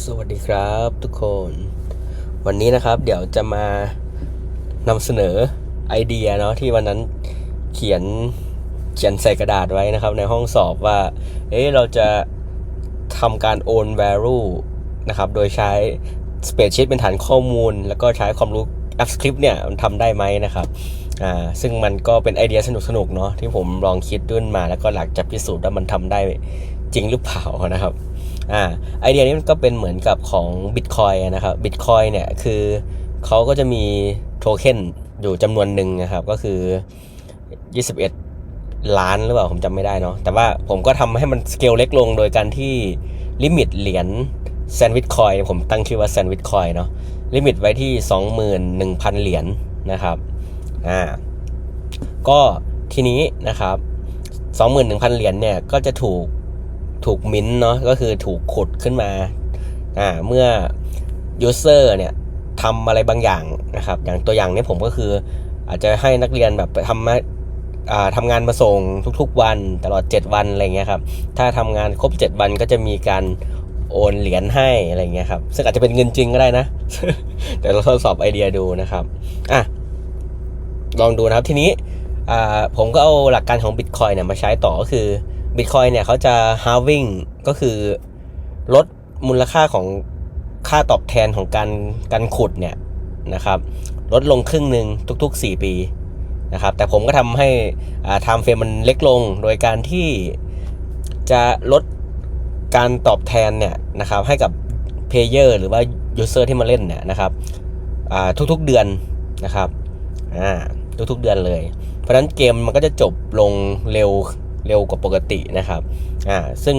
สวัสดีครับทุกคน วันนี้นะครับเดี๋ยวจะมานำเสนอไอเดียเนาะที่วันนั้นเขียนเขียนใส่กระดาษไว้นะครับ ในห้องสอบว่า เอ๊ะเราจะทำการ own value นะครับ โดยใช้ spreadsheet เป็นฐานข้อมูล แล้วก็ใช้ความรู้ AppScript เนี่ยมันทำได้ไหมนะครับอ่าซึ่งมันก็เป็นไอเดียสนุกๆเนาะที่ผมลองคิดด้วยมาแล้วก็หลักจะพิสูจน์ว่ามันทำได้จริงหรือเปล่านะครับ อ่าไอเดียนี้มันก็เป็นเหมือนกับของ Bitcoin นะครับ Bitcoin เนี่ยคือเขาก็จะมีโทเค็นอยู่จำนวนหนึ่งนะครับก็คือ 21 ล้านหรือเปล่าผมจำไม่ได้เนาะแต่ว่าผมก็ทำให้มันสเกลเล็กลงโดยการที่ลิมิตเหรียญแซนด์วิชคอยผมตั้งชื่อว่าแซนด์วิชคอยเนาะลิมิตไว้ที่ 21,000 เหรียญนะครับอ่าก็ทีนี้นะครับ 21,000 เหรียญเนี่ยก็จะถูก ถูกมิ้นเนาะก็คือถูกขุดขึ้นมาอ่าเมื่อ user เนี่ยทำอะไรบางอย่างนะครับ อย่างตัวอย่างเนี้ผมก็คือ อาจจะให้นักเรียนแบบไปทำมาทำงานมาส่งทุกๆวันตลอด 7 วันอะไรเงี้ยครับ ถ้าทำงานครบ 7 วันก็จะมีการโอนเหรียญให้อะไรเงี้ยครับ ซึ่งอาจจะเป็นเงินจริงก็ได้นะเดี๋ยวเราทดสอบไอเดียดูนะครับอะลองดูนะครับทีนี้ผมก็เอาหลักการของ Bitcoin เนี่ยมาใช้ต่อก็คือ Bitcoin เนี่ยเขาจะ halving ก็คือลดมูลค่าของค่าตอบแทนของการการขุดเนี่ยนะครับลดลงครึ่งหนึ่งทุก ๆ 4 ปีนะครับแต่ผมก็ทำให้อ่า time frame มันเล็กลง โดยการที่จะลดการตอบแทนเนี่ยนะครับให้กับ player หรือว่า user ที่มาเล่นเนี่ยนะครับทุกๆเดือนนะครับทุกๆเดือนเลย เพราะฉะนั้นเกมมันก็จะจบลงเร็ว เร็วกว่าปกตินะครับอ่าซึ่ง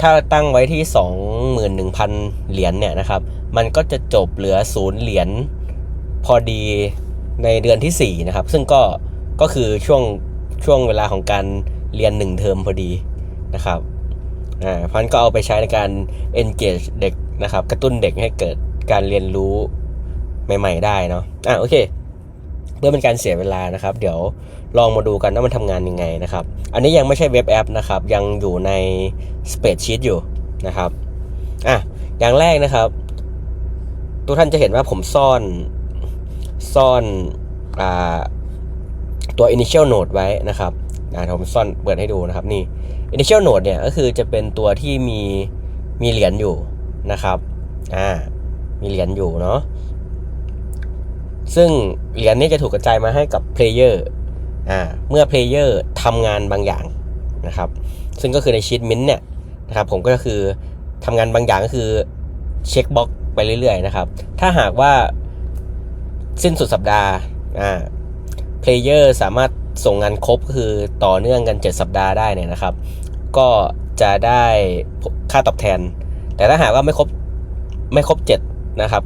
ถ้าตั้งไว้ที่ 21,000 เหรียญเนี่ยนะครับ มันก็จะจบเหลือศูนย์เหรียญพอดีในเดือนที่ 4 นะครับ ซึ่งก็ก็คือช่วงช่วงเวลาของการเรียน 1 เทอมพอดีนะครับอ่าพันก็เอาไปใช้ในการ engage เด็กนะครับ กระตุ้นเด็กให้เกิดการเรียนรู้ใหม่ ๆ ได้เนาะอ่าโอเค เพื่อเป็นการเสียเวลานะครับ เดี๋ยวลองมาดูกันว่ามันทำงานยังไงนะครับ อันนี้ยังไม่ใช่เว็บแอปนะครับ ยังอยู่ใน Spreadsheet อยู่นะครับอะอย่างแรกนะครับ ทุกท่านจะเห็นว่าผมซ่อนซ่อนอ่าตัว initial node ไว้นะครับอ่าผมซ่อนเปิดให้ดูนะครับนี่ initial node เนี่ยก็คือจะเป็นตัวที่มีมีเหรียญอยู่นะครับอ่ามีเหรียญอยู่เนาะ ซึ่งเหรียญนี้จะถูกกระจายมาให้กับเพลเยอร์อ่าเมื่อเพลเยอร์ทำงานบางอย่างนะครับ ซึ่งก็คือในชีตมินเนี่ยนะครับผมก็คือทำงานบางอย่างก็คือเช็คบล็อกไปเรื่อยๆนะครับ ถ้าหากว่าสิ้นสุดสัปดาห์อ่าเพลเยอร์สามารถส่งงานครบคือต่อเนื่องกัน 7 สัปดาห์ได้เนี่ยนะครับ ก็จะได้ค่าตอบแทน แต่ถ้าหากว่าไม่ครบไม่ครบ 7 นะครับ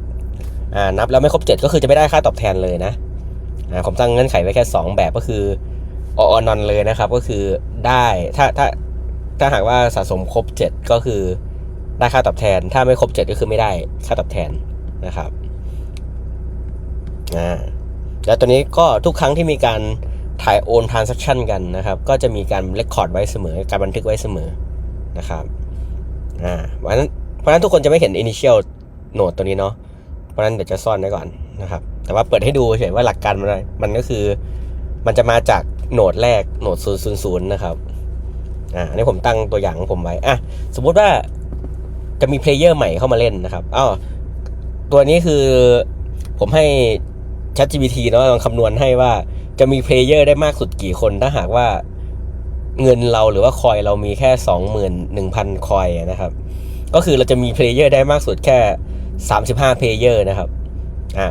อ่านับแล้วไม่ครบ 7 ก็คือจะไม่ได้ค่าตอบแทนเลยนะอ่าผมตั้งเงื่อนไขไว้แค่ 2 แบบก็คือออนอนเลยนะครับ ก็คือได้ถ้าถ้าถ้าหากว่าสะสมครบ 7 ก็คือได้ค่าตอบแทน ถ้าไม่ครบ 7 ก็คือไม่ได้ค่าตอบแทนนะครับอ่าแล้วตัวนี้ก็ทุกครั้งที่มีการถ่ายโอนทรานซัคชันกันนะครับ ก็จะมีการเรคคอร์ดไว้เสมอ การบันทึกไว้เสมอนะครับอ่าเพราะนั้นเพราะฉะนั้นทุกคนจะไม่เห็น initial node ตัวนี้เนาะ เพราะนั้นเดี๋ยวจะซ่อนไว้ก่อนนะครับ แต่ว่าเปิดให้ดูเฉยว่าหลักการมันอะไรมันก็คือ มันจะมาจากโหนดแรกโหนด000นะครับอ่าอันนี้ผมตั้งตัวอย่างของผมไว้อะสมมุติว่าจะมีเพลเยอร์ใหม่เข้ามาเล่นนะครับอ้าวตัวนี้คือผมให้ ChatGPT เนาะลองคำนวณให้ว่าจะมีเพลเยอร์ได้มากสุดกี่คนถ้าหากว่าเงินเราหรือว่าคอยเรามีแค่สองหมื่นหนึ่งพันคอยนะครับ ก็คือเราจะมีเพลเยอร์ได้มากสุดแค่ สามสิบห้าเพลเยอร์นะครับอ่า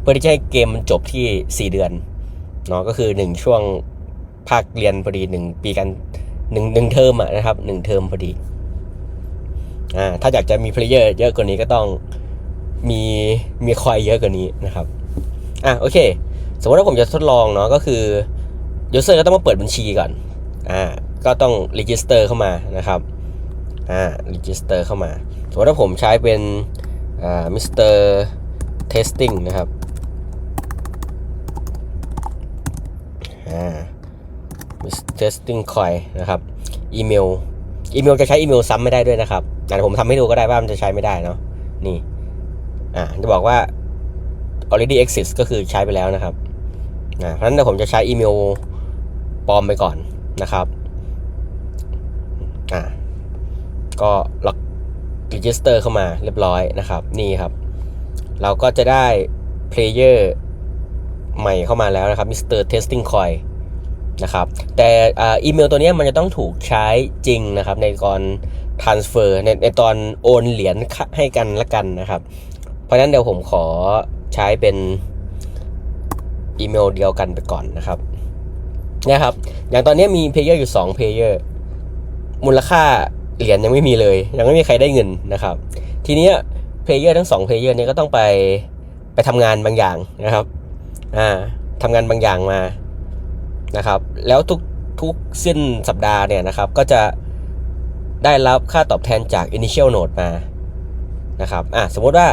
เพื่อที่จะให้เกมมันจบที่สี่เดือนเนาะก็คือหนึ่งช่วงภาคเรียนพอดีหนึ่งปีกันหนึ่งเทอมอะนะครับหนึ่งเทอมพอดีอ่าถ้าอยากจะมีเพลเยอร์เยอะกว่านี้ก็ต้องมีมีคอยเยอะกว่านี้นะครับอะโอเค สมมติว่าผมจะทดลองเนาะก็คือ user ก็ต้องมาเปิดบัญชีก่อนอ่าก็ต้อง register เข้ามานะครับอ่า register เข้ามา สมมติว่าผมใช้เป็น อ่า Mr. Testing นะครับอ่า Mr. Testing Coin นะครับอีเมลอีเมลจะใช้อีเมลซ้ำไม่ได้ด้วยนะครับอ่ผมทำให้ดูก็ได้ว่ามันจะใช้ไม่ได้เนาะนี่อ่าจะบอกว่า already exists ก็คือใช้ไปแล้วนะครับอ่าเพราะฉะนั้นเดี๋ยวผมจะใช้อีเมลปลอมไปก่อนนะครับ อ่า ก็ล็อก register เข้ามาเรียบร้อยนะครับ นี่ครับ เราก็จะได้ player ใหม่เข้ามาแล้วนะครับ Mr. Testing Coin นะครับแต่อีเมลตัวเนี้ยมันจะต้องถูกใช้จริงนะครับ ในตอน transfer ในในตอนโอนเหรียญให้กันละกันนะครับ เพราะนั้นเดี๋ยวผมขอใช้เป็นอีเมลเดียวกันไปก่อนนะครับเนี่ยครับ อย่างตอนนี้มีเพลเยอร์อยู่2เพลเยอร์มูลค่า เหรียญยังไม่มีเลย ยังไม่มีใครได้เงินนะครับ ทีนี้เพลเยอร์ทั้ง2เพลเยอร์นี้ก็ต้องไปไปทำงานบางอย่างนะครับอ่าทำงานบางอย่างมานะครับ แล้วทุกทุกสิ้นสัปดาห์เนี่ยนะครับ ก็จะได้รับค่าตอบแทนจาก initial node มานะครับอะสมมติว่า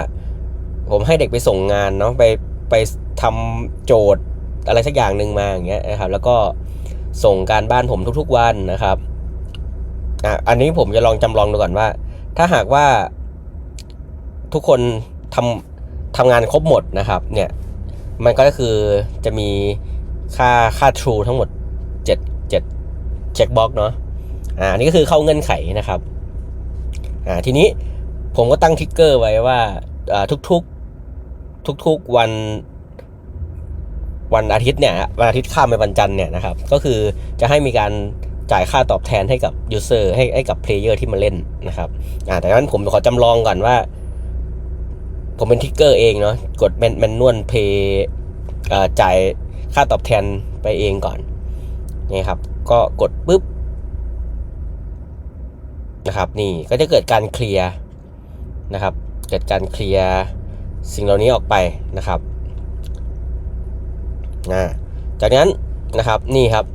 ผมให้เด็กไปส่งงานเนาะไปไปทำโจทย์อะไรสักอย่างหนึ่งมาอย่างเงี้ยนะครับ แล้วก็ส่งการบ้านผมทุกๆวันนะครับ อะอันนี้ผมจะลองจำลองดูก่อนว่า ถ้าหากว่าทุกคนทำทำงานครบหมดนะครับ เนี่ย มันก็คือจะมีค่าค่า true ทั้งหมด 7 7เช็คบ็อกเนาะอ่าอันนี้ก็คือเข้าเงื่อนไขนะครับอ่าทีนี้ผมก็ตั้งทริกเกอร์ไว้ว่าอ่าทุกๆทุกๆวันวันอาทิตย์เนี่ยวันอาทิตย์ข้ามไปวันจันทร์เนี่ยนะครับ ก็คือจะให้มีการ จ่ายค่าตอบแทนให้กับยูเซอร์ให้ให้กับเพลเยอร์ที่มาเล่นนะครับอ่าแต่นั้นผมขอจำลองก่อนว่า ผมเป็นทิกเกอร์เองเนาะกดแมนแมนนวลเพย์จ่ายค่าตอบแทนไปเองก่อนนี่ครับ ก็กดปุ๊บนะครับ นี่ก็จะเกิดการเคลียร์นะครับ เกิดการเคลียร์สิ่งเหล่านี้ออกไปนะครับนะจากนั้นนะครับนี่ครับ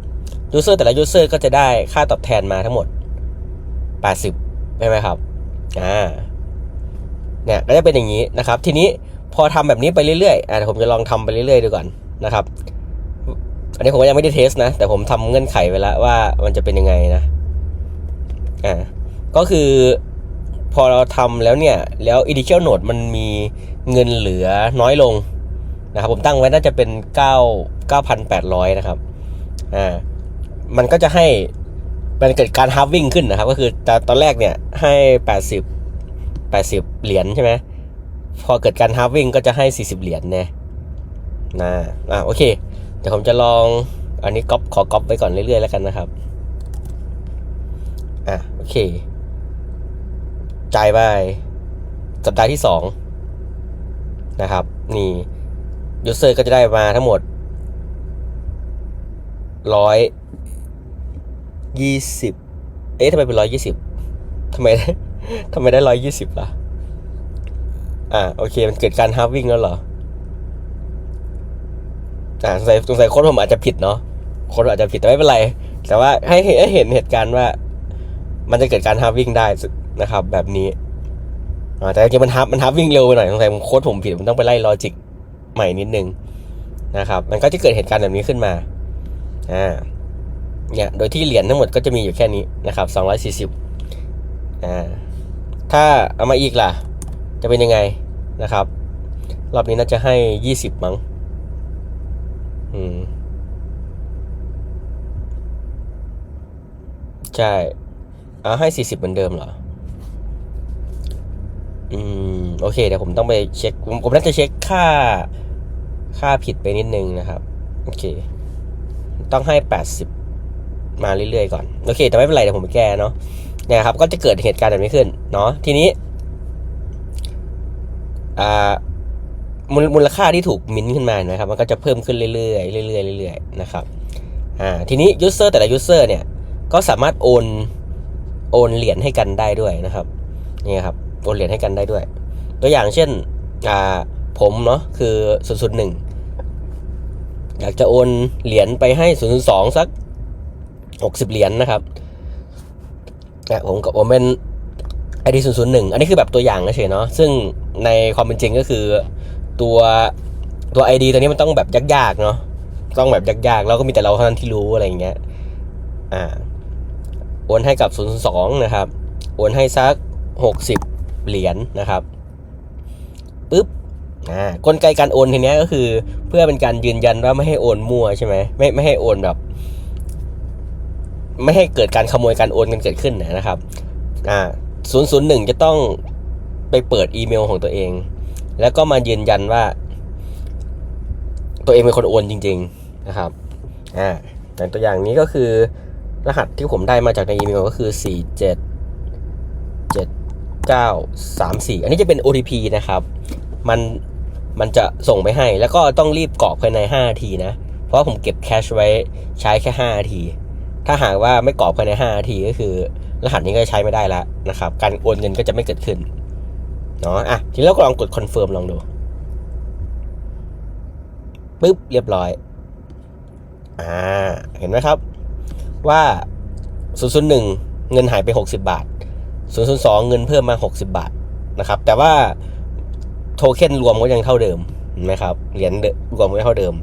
ยูเซอร์แต่ละยูเซอร์ก็จะได้ค่าตอบแทนมาทั้งหมด 80ใช่ไหมครับอ่าเนี่ยก็จะเป็นอย่างนี้นะครับ ทีนี้พอทำแบบนี้ไปเรื่อยๆอ่าผมจะลองทำไปเรื่อยๆดูก่อนนะครับ อันนี้ผมก็ยังไม่ได้เทสนะ แต่ผมทำเงื่อนไขไว้แล้วว่ามันจะเป็นยังไงนะอ่าก็คือพอเราทำแล้วเนี่ย แล้ว initial node มันมีเงินเหลือน้อยลงนะครับ ผมตั้งไว้น่าจะเป็น 9 9,800 นะครับ อ่า มันก็จะให้มันเกิดการ halving ขึ้นนะครับ ก็คือตตอนแรกเนี่ยให้ 80 80 เหรียญใช่ไหมพอเกิดการ halving ก็จะให้ 40 เหรียญเนี่ยนะอ่าโอเค เดี๋ยวผมจะลองอันนี้ก๊อปขอก๊อปไปก่อนเรื่อยๆแล้วกันนะครับ อะโอเค จ่ายไปสัปดาห์ที่สองนะครับ นี่ยูเซอร์ก็จะได้มาทั้งหมดร้อย ยี่สิบเอ๊ะทำไมเป็นร้อยยี่สิบทำไมทำไมได้ร้อยยี่สิบล่ะ อ่าโอเค มันเกิดการฮาร์วิ่งแล้วเหรอ อ่าสงสัยสงสัยโค้ดผมอาจจะผิดเนาะโค้ดอาจจะผิดแต่ไม่เป็นไร แต่ว่าให้ให้เห็นเหตุการณ์ว่า มันจะเกิดการฮาร์วิ่งได้นะครับ แบบนี้อ่าแต่จริงๆมันฮับมันฮับวิ่งเร็วไปหน่อยสงสัยโค้ดผมผิดมันต้องไปไล่ลอจิกใหม่นิดนึงนะครับ มันก็จะเกิดเหตุการณ์แบบนี้ขึ้นมา อ่า เนี่ยโดยที่เหรียญทั้งหมดก็จะมีอยู่แค่นี้นะครับสองร้อยสี่สิบอ่าถ้าเอามาอีกล่ะ จะเป็นยังไงนะครับ รอบนี้น่าจะให้ยี่สิบมั้งอืมใช่เอาให้สี่สิบเหมือนเดิมเหรอ อืม โอเค เดี๋ยวผมต้องไปเช็คผมผมน่าจะเช็คค่า ค่าผิดไปนิดนึงนะครับ โอเค ต้องให้แปดสิบ มาเรื่อยๆก่อน โอเค แต่ไม่เป็นไรเดี๋ยวผมไปแก้เนาะเนี่ยครับ ก็จะเกิดเหตุการณ์แบบนี้ขึ้น เนาะทีนี้อ่ามูลมูลค่าที่ถูกมิ้นขึ้นมานะครับ มันก็จะเพิ่มขึ้นเรื่อยๆเรื่อยๆเรื่อยๆนะครับอ่าทีนี้ยูเซอร์แต่ละยูเซอร์เนี่ยก็สามารถโอนโอนเหรียญให้กันได้ด้วยนะครับนี่ครับโอนเหรียญให้กันได้ด้วย ตัวอย่างเช่นอ่าผมเนาะคือศูนย์ศูนย์หนึ่งอยากจะโอนเหรียญไปให้ศูนย์สองสัก หกสิบเหรียญนะครับเนี่ยผมกับผมเป็นไอดีศูนย์ศูนย์หนึ่งอันนี้คือแบบตัวอย่างเฉยเนาะซึ่งในความเป็นจริงก็คือตัวตัวไอดีตัวนี้มันต้องแบบยากๆเนาะต้องแบบยากๆ แล้วก็มีแต่เราเท่านั้นที่รู้อะไรอย่างเงี้ยอ่าโอนให้กับ002นะครับโอนให้สัก60เหรียญนะครับปุ๊บอ่ากลไกการโอนทีเนี้ยก็คือ เพื่อเป็นการยืนยันว่าไม่ให้โอนมั่วใช่ไหมไม่ไม่ให้โอนแบบ ไม่ให้เกิดการขโมยการโอนกันเกิดขึ้นนะครับอ่า001 จะต้องไปเปิดอีเมลของตัวเอง แล้วก็มายืนยันว่า ตัวเองเป็นคนโอนจริง ๆนะครับอ่าอย่างตัวอย่างนี้ก็คือรหัสที่ผมได้มาจากในอีเมลก็คือ 4 7 7 9 3 4 อันนี้จะเป็น OTP นะครับ มันมันจะส่งไปให้ แล้วก็ต้องรีบกรอกภายใน5นาทีนะ เพราะผมเก็บแคชไว้ใช้แค่5นาที ถ้าหากว่าไม่กรอกภายใน5นาทีก็คือ รหัสนี้ก็ใช้ไม่ได้แล้วนะครับ การโอนเงินก็จะไม่เกิดขึ้นเนาะอะทีนี้เราก็ลองกดคอนเฟิร์มลองดูปึ๊บเรียบร้อย อ่า เห็นไหมครับ ว่า 001 เงินหายไป 60 บาท 002 เงินเพิ่มมา 60 บาทนะครับ แต่ว่าโทเค็นรวมก็ยังเท่าเดิมเห็นไหมครับ เหรียญรวมก็เท่าเดิม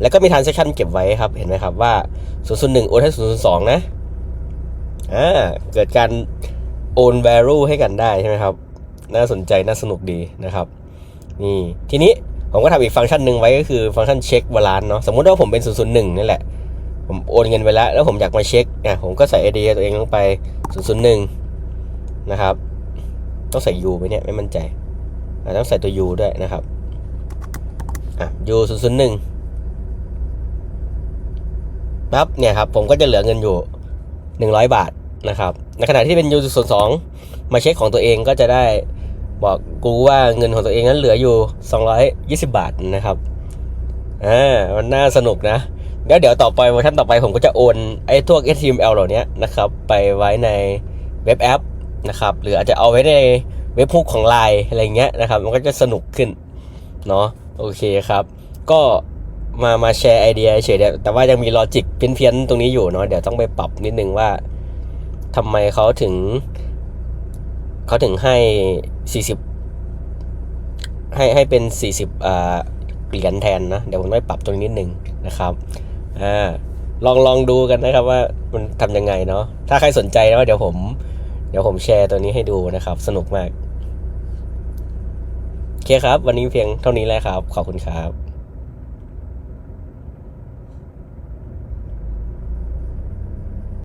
แล้วก็มีทาน s ั c t ชันเก็บไว้ครับ เห็นไหมครับว่า 001 โอนให้ 002 นะอ่าเกิดการโอน value ให้กันได้ใช่ไหมครับ น่าสนใจน่าสนุกดีนะครับ นี่ ทีนี้ผมก็ทำอีกฟังก์ชันหนึ่งไว้ก็คือฟังก์ชันเช็คบาลานซ์เนาะ สมมุติว่าผมเป็น 001 นี่แหละ ผมโอนเงินไปแล้ว แล้วผมอยากมาเช็คอะผมก็ใส่ไอเดียตัวเองลงไป 001 นะครับ ต้องใส่ U ไหมเนี่ยไม่มั่นใจ ต้องใส่ตัว U ด้วยนะครับ อะ U 001 ปั๊บเนี่ยครับผมก็จะเหลือเงินอยู่ 100 บาทนะครับ ในขณะที่เป็น U 02มาเช็คของตัวเองก็จะได้บอกกูว่าเงินของตัวเองนั้นเหลืออยู่ 220 บาทนะครับอ่ามันน่าสนุกนะแล้วเดี๋ยวต่อไปเวอร์ชันต่อไปผมก็จะโอนไอ้พวก HTML เหล่านี้นะครับไปไว้ในเว็บแอปนะครับหรืออาจจะเอาไว้ในเว็บพุกของ Line อะไรเงี้ยนะครับ มันก็จะสนุกขึ้นเนาะโอเคครับ ก็ มามาแชร์ไอเดียเฉยๆแต่ว่ายังมีลอจิกเพี้ยนๆตรงนี้อยู่เนาะเดี๋ยวต้องไปปรับนิดนึงว่าทำไมเขาถึงเขาถึงให้40ให้ให้เป็น40อ่าเหรียญแทนนะเดี๋ยวผมไปปรับตรงนี้นิดนึงนะครับอ่าลองลองดูกันนะครับว่ามันทำยังไงเนาะถ้าใครสนใจนะเดี๋ยวผม เดี๋ยวผมแชร์ตัวนี้ให้ดูนะครับ สนุกมากโอเคครับ วันนี้เพียงเท่านี้แหละครับ ขอบคุณครับ